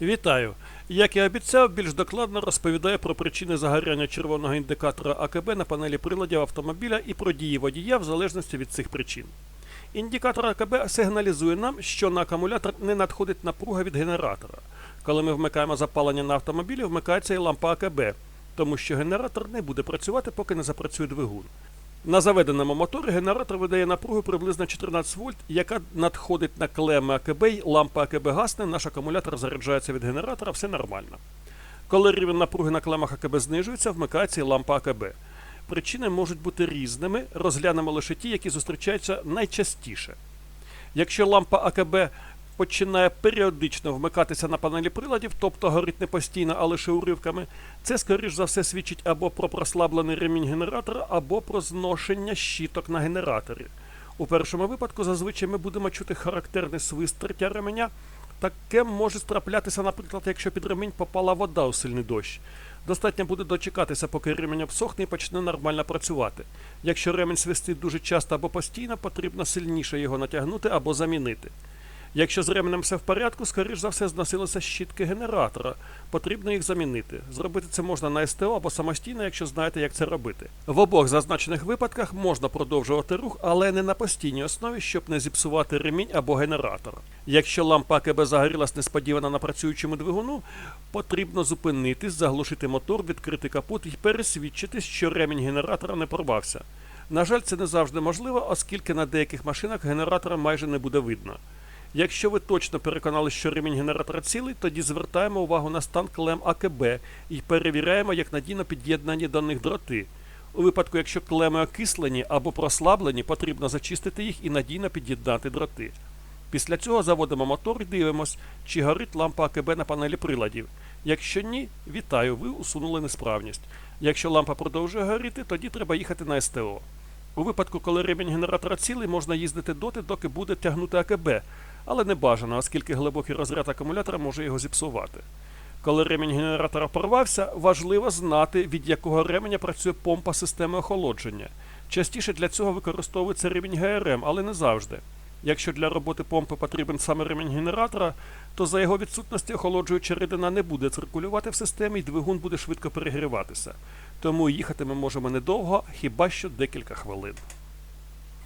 Вітаю! Як і обіцяв, більш докладно розповідаю про причини загоряння червоного індикатора АКБ на панелі приладів автомобіля і про дії водія в залежності від цих причин. Індикатор АКБ сигналізує нам, що на акумулятор не надходить напруга від генератора. Коли ми вмикаємо запалення на автомобілі, вмикається і лампа АКБ, тому що генератор не буде працювати, поки не запрацює двигун. На заведеному моторі генератор видає напругу приблизно 14 вольт, яка надходить на клеми АКБ, лампа АКБ гасне, наш акумулятор заряджається від генератора, все нормально. Коли рівень напруги на клемах АКБ знижується, вмикається і лампа АКБ. Причини можуть бути різними, розглянемо лише ті, які зустрічаються найчастіше. Якщо лампа АКБ починає періодично вмикатися на панелі приладів, тобто горить не постійно, а лише уривками, це, скоріш за все, свідчить або про прослаблений ремінь генератора, або про зношення щіток на генераторі. У першому випадку зазвичай ми будемо чути характерний свист тертя ременя. Таке може траплятися, наприклад, якщо під ремінь попала вода у сильний дощ. Достатньо буде дочекатися, поки ремінь обсохне і почне нормально працювати. Якщо ремінь свистить дуже часто або постійно, потрібно сильніше його натягнути або замінити. Якщо з ременем все в порядку, скоріш за все зносилися щітки генератора. Потрібно їх замінити. Зробити це можна на СТО або самостійно, якщо знаєте, як це робити. В обох зазначених випадках можна продовжувати рух, але не на постійній основі, щоб не зіпсувати ремінь або генератор. Якщо лампа АКБ загорілась несподівано на працюючому двигуну, потрібно зупинитись, заглушити мотор, відкрити капот і пересвідчитись, що ремінь генератора не порвався. На жаль, це не завжди можливо, оскільки на деяких машинах генератора майже не буде видно. Якщо ви точно переконали, що ремінь генератора цілий, тоді звертаємо увагу на стан клем АКБ і перевіряємо, як надійно під'єднані до них дроти. У випадку, якщо клеми окислені або прослаблені, потрібно зачистити їх і надійно під'єднати дроти. Після цього заводимо мотор і дивимось, чи горить лампа АКБ на панелі приладів. Якщо ні, вітаю, ви усунули несправність. Якщо лампа продовжує горіти, тоді треба їхати на СТО. У випадку, коли ремінь генератора цілий, можна їздити доти, доки буде тягнути АКБ, але не бажано, оскільки глибокий розряд акумулятора може його зіпсувати. Коли ремінь генератора порвався, важливо знати, від якого ременя працює помпа системи охолодження. Частіше для цього використовується ремінь ГРМ, але не завжди. Якщо для роботи помпи потрібен саме ремінь генератора, то за його відсутності охолоджуюча рідина не буде циркулювати в системі і двигун буде швидко перегріватися. Тому їхати ми можемо недовго, хіба що декілька хвилин.